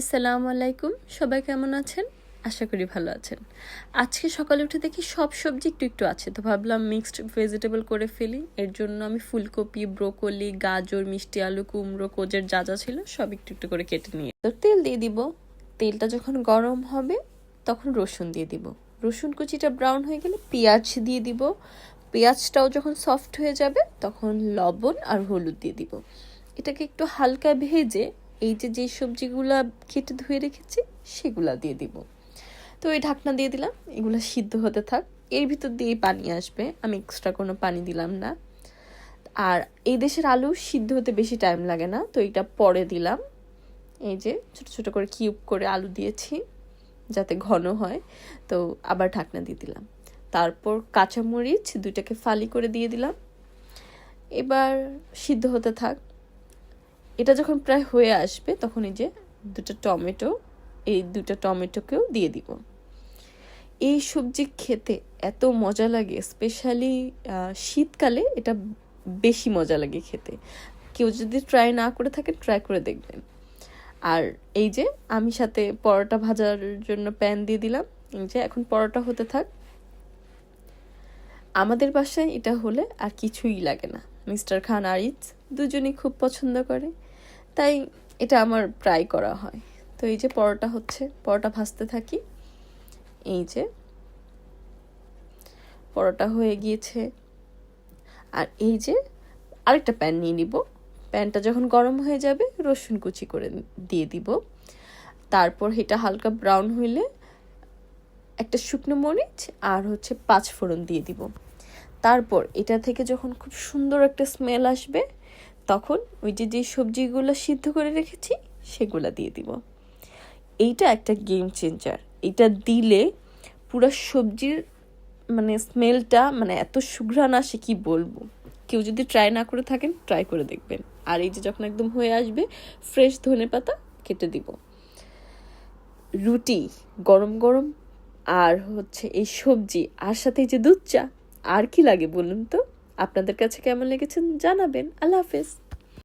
আসসালামু আলাইকুম। সবাই কেমন আছেন? আশা করি ভালো আছেন। আজকে সকালে উঠে দেখি সব সবজি একটু একটু আছে, তো ভাবলাম মিক্সড ভেজিটেবল করে ফেলি। এর জন্য আমি ফুলকপি, ব্রোকলি, গাজর, মিষ্টি আলু, কুমড়ো কোজের যা যা ছিল সব একটু একটু করে কেটে নিয়ে তো তেল দিয়ে দিব। তেলটা যখন গরম হবে তখন রসুন দিয়ে দিব। রসুন কুচিটা ব্রাউন হয়ে গেলে পেঁয়াজ দিয়ে দিব। পেঁয়াজটাও যখন সফট হয়ে যাবে তখন লবণ আর হলুদ দিয়ে দিব। এটাকে একটু হালকা ভেজে এই যে যে সবজিগুলা কেটে ধুয়ে রেখেছি, সেগুলা দিয়ে দিব। তো এই ঢাকনা দিয়ে দিলাম, এগুলো সিদ্ধ হতে থাক। এর ভিতর দিয়েই পানি আসবে, আমি এক্সট্রা কোনো পানি দিলাম না। আর এই দেশের আলু সিদ্ধ হতে বেশি টাইম লাগে না, তো এটা পরে দিলাম। এই যে, ছোট ছোট করে কিউব করে আলু দিয়েছি, যাতে ঘন হয়। তো আবার ঢাকনা দিয়ে দিলাম। তারপর কাঁচামরিচ দুইটাকে ফালি করে দিয়ে দিলাম। এবার সিদ্ধ হতে থাক। এটা যখন প্রায় হয়ে আসবে, তখন এই যে দুটো টমেটো, এই দুটো টমেটোকেও দিয়ে দিব। এই সবজি খেতে এত মজা লাগে, স্পেশালি শীতকালে এটা বেশি মজা লাগে খেতে। কেউ যদি ট্রাই না করে থাকে ট্রাই করে দেখবেন। আর এই যে আমি সাথে পরোটা ভাজার জন্য প্যান দিয়ে দিলাম। এই যে এখন পরোটা হতে থাক। আমাদের বাসায় এটা হলে আর কিছুই লাগে না। মিস্টার খান আরিজ দুজনেই খুব পছন্দ করে। তাই এটা আমার প্রায় করা হয়। তো এই যে পরোটা হচ্ছে, পরোটা ভাজতে থাকি। এই যে পরোটা হয়ে গিয়েছে। আর এই যে আরেকটা প্যান নিয়ে নিব। প্যানটা যখন গরম হয়ে যাবে, রসুন কুচি করে দিয়ে দিব। তারপর এটা হালকা ব্রাউন হইলে একটা শুকনো মরিচ আর হচ্ছে পাঁচ ফোড়ন দিয়ে দিব। তারপর এটা থেকে যখন খুব সুন্দর একটা স্মেল আসবে তখন ওই যে যে সবজিগুলো সিদ্ধ করে রেখেছি, সেগুলো দিয়ে দিব। এইটা একটা গেম চেঞ্জার এটা দিলে পুরো সবজির মানে স্মেলটা মানে এত সুঘ্রাণ আসে, কি বলব? কেউ যদি ট্রাই না করে থাকেন ট্রাই করে দেখবেন। আর এই যে যখন একদম হয়ে আসবে ফ্রেশ ধনে পাতা কেটে দিব। রুটি, গরম গরম, আর হচ্ছে এই সবজি, আর সাথে এই যে দুধ চা। আর কি লাগে বলুন তো? আপনাদের কাছে কেমন লেগেছেন জানাবেন। আল্লাহ হাফেজ।